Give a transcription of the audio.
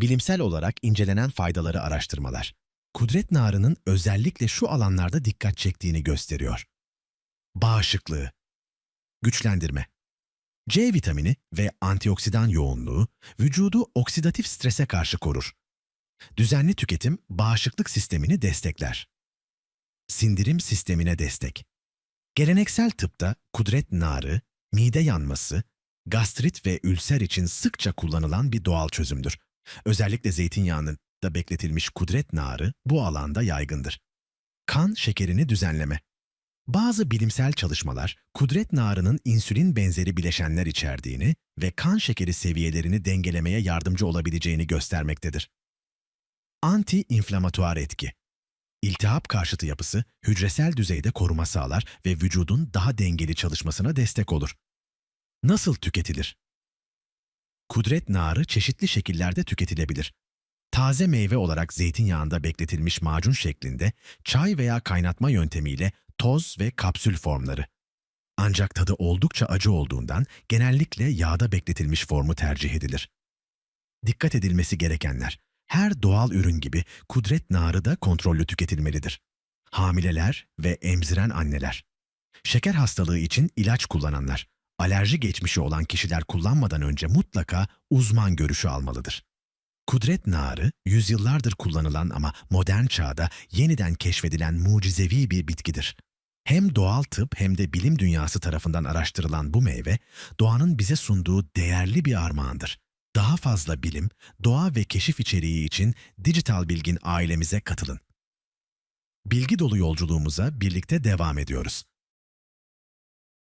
Bilimsel olarak incelenen faydaları araştırmalar, kudret narının özellikle şu alanlarda dikkat çektiğini gösteriyor. Bağışıklığı, güçlendirme, C vitamini ve antioksidan yoğunluğu vücudu oksidatif strese karşı korur. Düzenli tüketim bağışıklık sistemini destekler. Sindirim sistemine destek. Geleneksel tıpta kudret narı, mide yanması, gastrit ve ülser için sıkça kullanılan bir doğal çözümdür. Özellikle zeytinyağının da bekletilmiş kudret narı bu alanda yaygındır. Kan şekerini düzenleme. Bazı bilimsel çalışmalar kudret narının insülin benzeri bileşenler içerdiğini ve kan şekeri seviyelerini dengelemeye yardımcı olabileceğini göstermektedir. Anti-inflamatuar etki. İltihap karşıtı yapısı hücresel düzeyde koruma sağlar ve vücudun daha dengeli çalışmasına destek olur. Nasıl tüketilir? Kudret narı çeşitli şekillerde tüketilebilir. Taze meyve olarak zeytinyağında bekletilmiş macun şeklinde, çay veya kaynatma yöntemiyle toz ve kapsül formları. Ancak tadı oldukça acı olduğundan genellikle yağda bekletilmiş formu tercih edilir. Dikkat edilmesi gerekenler. Her doğal ürün gibi kudret narı da kontrollü tüketilmelidir. Hamileler ve emziren anneler. Şeker hastalığı için ilaç kullananlar, alerji geçmişi olan kişiler kullanmadan önce mutlaka uzman görüşü almalıdır. Kudret narı, yüzyıllardır kullanılan ama modern çağda yeniden keşfedilen mucizevi bir bitkidir. Hem doğal tıp hem de bilim dünyası tarafından araştırılan bu meyve, doğanın bize sunduğu değerli bir armağandır. Daha fazla bilim, doğa ve keşif içeriği için Dijital Bilgin ailemize katılın. Bilgi dolu yolculuğumuza birlikte devam ediyoruz.